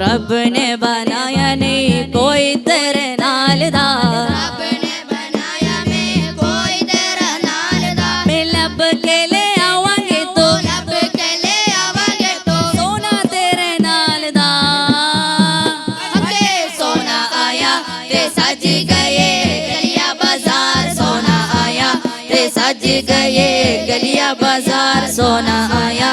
ਰੱਬ ਨੇ ਬਣਾਇਆ ਨਹੀਂ ਕੋਈ ਤੇਰੇ ਨਾਲ ਦਾ। ਰੱਬ ਨੇ ਬਣਾਇਆ ਮੈਂ ਕੋਈ ਤੇਰਾ ਨਾਲ ਦਾ। ਮੈਂ ਲੱਭ ਕੇ ਲੈ ਆਵਾਂਗੇ ਤੋ। ਲੱਭ ਕੇ ਲੈ ਆਵਾਂਗੇ ਤੋ। ਸੋਨਾ ਤੇਰੇ ਨਾਲ ਦਾ। ਅੱਗੇ ਸੋਨਾ ਆਇਆ ਤੇ ਸੱਜ ਗਏ ਗਲੀਆਂ ਬਾਜ਼ਾਰ। ਸੋਨਾ ਆਇਆ ਤੇ ਸੱਜ ਗਏ ਗਲੀਆਂ ਬਾਜ਼ਾਰ। ਸੋਨਾ ਆਇਆ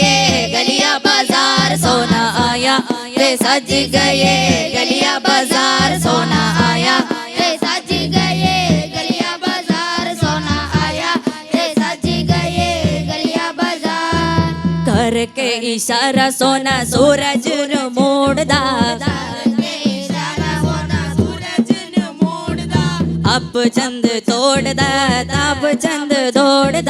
सोना आया ते सज गए गलिया बाज़ार। सोना आया ते सज गए गलिया बाज़ार। सोना आया ते सज गए गलिया बाज़ार। करके इशारा सोना सूरज मोड़दा। अब चंद तोड़दा, तब चंद दौड़दा।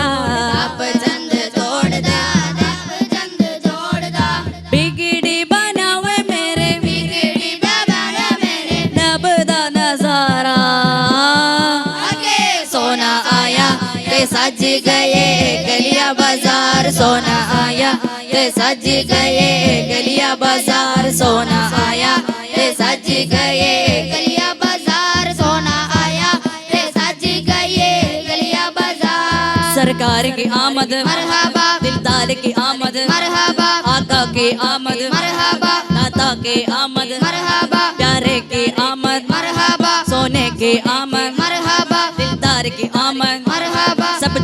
गए गलिया बाज़ार सोना आया। ते सज गए गलिया बाज़ार सोना आया। ते सज गए गलिया बाज़ार सोना आया। ते सज गए गलिया बाज़ार। सरकार की आमद मरहबा। दिलदार की आमद। मरहबा। आका की आमद। मरहबा। नाता की आमद। मरहबा। प्यारे की आमद। मरहबा। सोने की आमद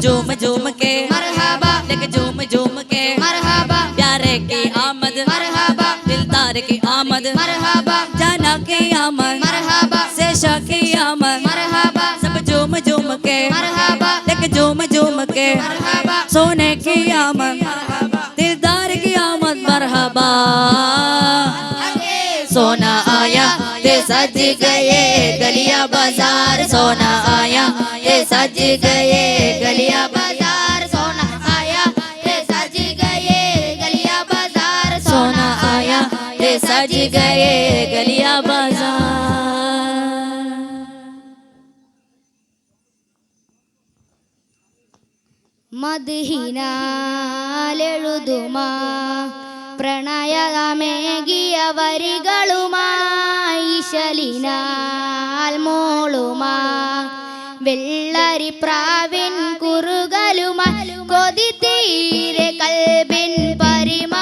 झूम झूम के। मरहबा। लेक झूम झूम के। मरहबा। प्यारे की आमद। मरहबा। दिलदार की आमद। मरहबा। जाना की आमद। मरहबा। शेषा की आमद। मरहबा। सब झूम झूम के। मरहबा। लेक झूम झूम के। मरहबा। सोने की आमद। दिलदार की आमद। मरहबा। सज गए गलिया बाज़ार, सोना आया। ये सज गए गलिया बाज़ार, सोना आया। ये सज गए गलिया बाज़ार, सोना आया। ये सज गए गलिया बाज़ार। मदहीना लेळुदुमा പ്രണയമേകിയ വരികളുമായി ശലിനാൽ മോളുമാ വെള്ളരി പ്രാവിൻ കുറുകലുമാ കൊതി തീരെ കൽബിൻ പരിമളമായി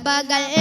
சபாகள்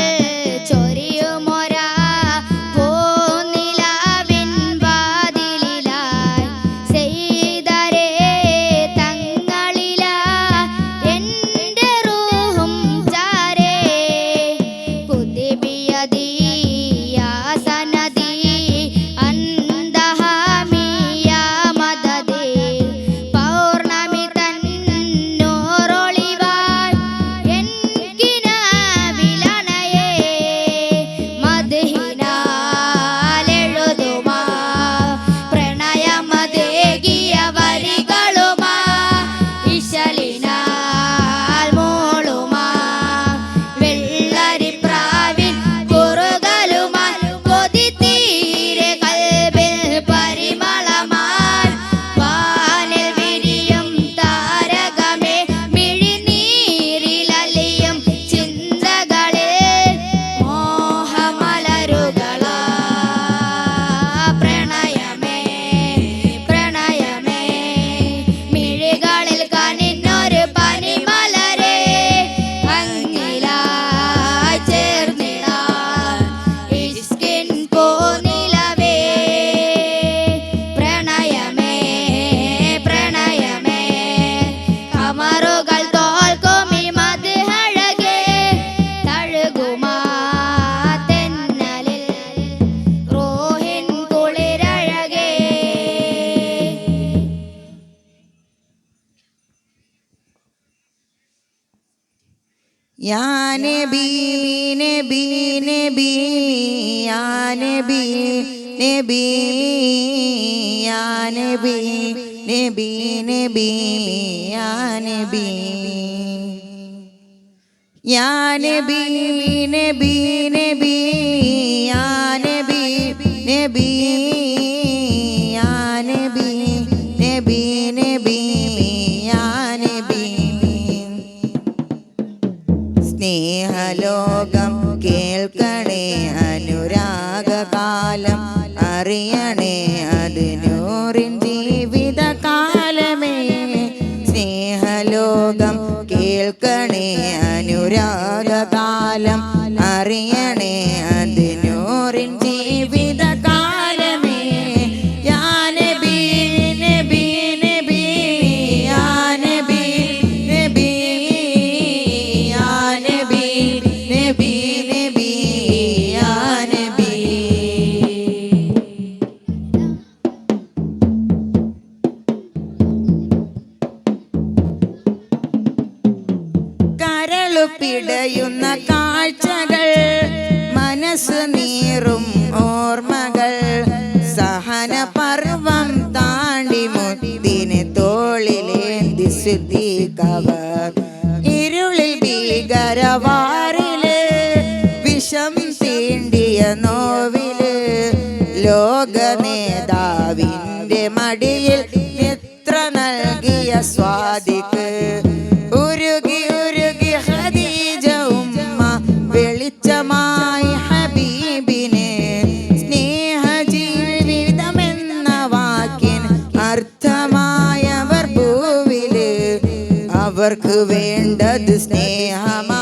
യാനെ ബീനെ ബീനെ ബീയാനെ ബീ നബി യാനെ ബീ നബി നബി യാനെ ബീ യാനെ ബീനെ ബീനെ ബീയാനെ ബീ നബി Signore. കാഴ്ചകൾ മനസ്സ് നീറും ഓർമ്മകൾ. സഹന പർവം താണ്ടി മുത്തിനെ തോളിലേന്തി ശുദ്ധി കവർ. ഇരുളിൽ ഭീകരവാറിലെ വിഷം തീണ്ടിയ നോവിൽ. ലോക നേതാവിന്റെ മടിയിൽ அவர்க்கு வேண்டது ஸ்நேகமா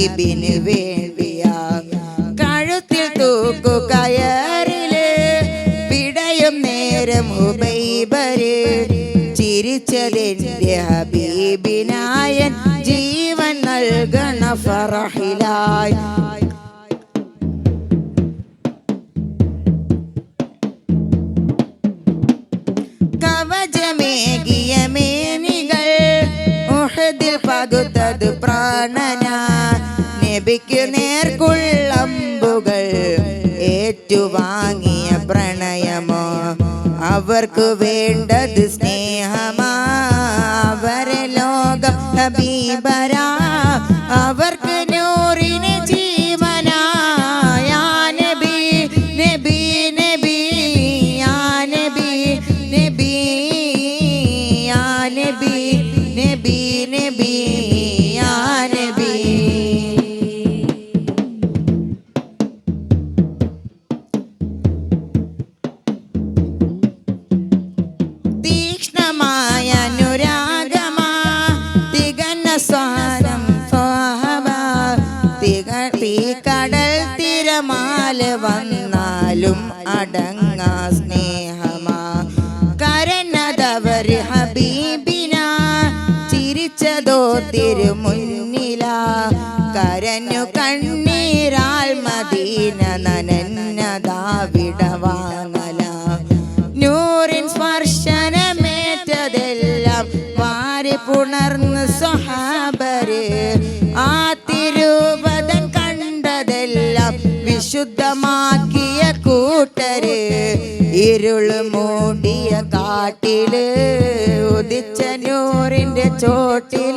ഹബീബിന് വേണ്ടിയ. കഴുത്തിൽ തൂക്കു കയറിൽ പിടയും നേരം ഉബൈബര്. ചിരിച്ചതിന്റെ ഹബീബിനായൻ ജീവൻ നൽകണ ഫറഹിലായി. കവചമേകിയ മേനികൾ ഉഹദിൽ പകുത്തത് പ്രാണന നബിക്ക് നേർക്കുള്ളമ്പുകൾ ഏറ്റുവാങ്ങിയ പ്രണയമോ അവർക്ക് വേണ്ടത് സ്നേഹമാ. അവരെ ലോകം നബീബരാ അവ അടങ്ങാ സ്നേഹമാ. കരഞ്ഞതവർ ഹബീബിന. ചിരിച്ചതോ തിരുമുന്നില. കരഞ്ഞു കണ്ണീരാൽ മദീന നനന്നതാ വിടവാങ്ങല നൂറിൻ സ്പർശനമേറ്റതെല്ലാം വാരി പുണർന്ന് സ്വഹാബര്. ആ തിരുവതൻ കണ്ടതെല്ലാം വിശുദ്ധമാക്കിയ ഇരുൾ മൂടിയ കാട്ടിൽ ഉദിച്ച നൂറിന്റെ ചോട്ടിൽ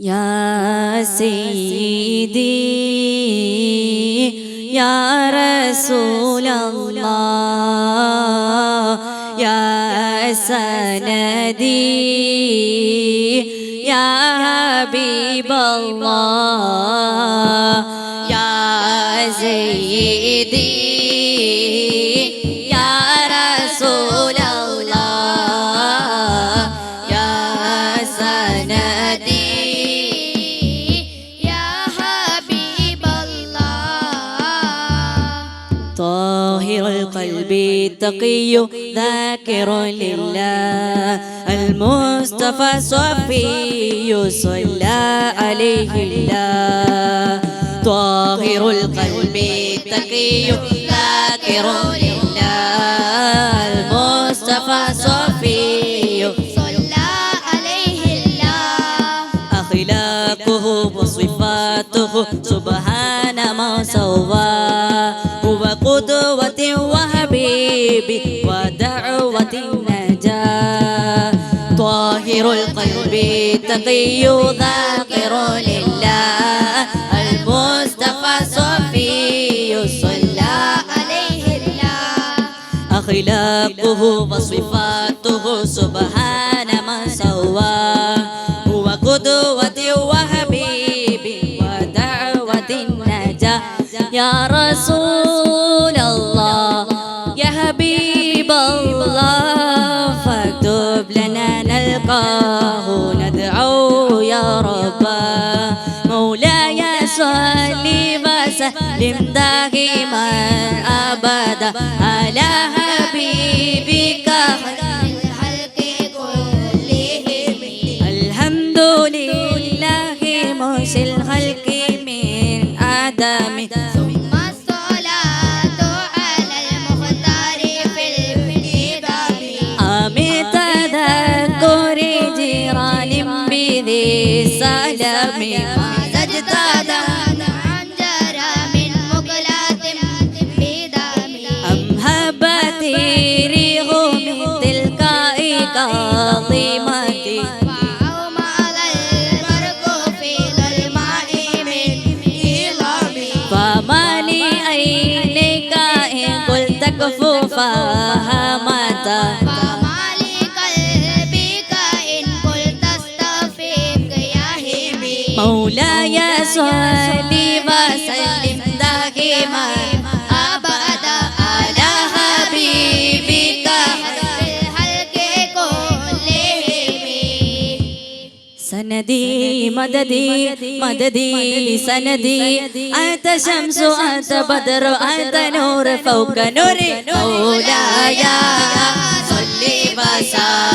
يا سيدي يا رسول الله يا سندي يا حبيب الله طاهر القلب تقي ذاكر لله. المصطفى صفي صلى عليه الله. طاهر القلب تقي ذاكر لله. المصطفى صفي صلى عليه الله. أخلاقه وصفاته سبحان ما سوى هو قدوة وحبيب ودعوة النجاة. طاهر القلب تقي ذاكر لله. المصطفى صفي صلى عليه الله. أخلاقه وصفاته سبحان من سوى. هو قدوة وحبيب ودعوة النجاة. يا رسول الله دائما ابدا على حبيبك الخلق مولاي صل وسلم دائما أبدا على حبيبك في الحلق كلهم سندي مددي مددي سندي أنت شمس أنت بدر أنت نور فوق نوري مولاي صل وسلم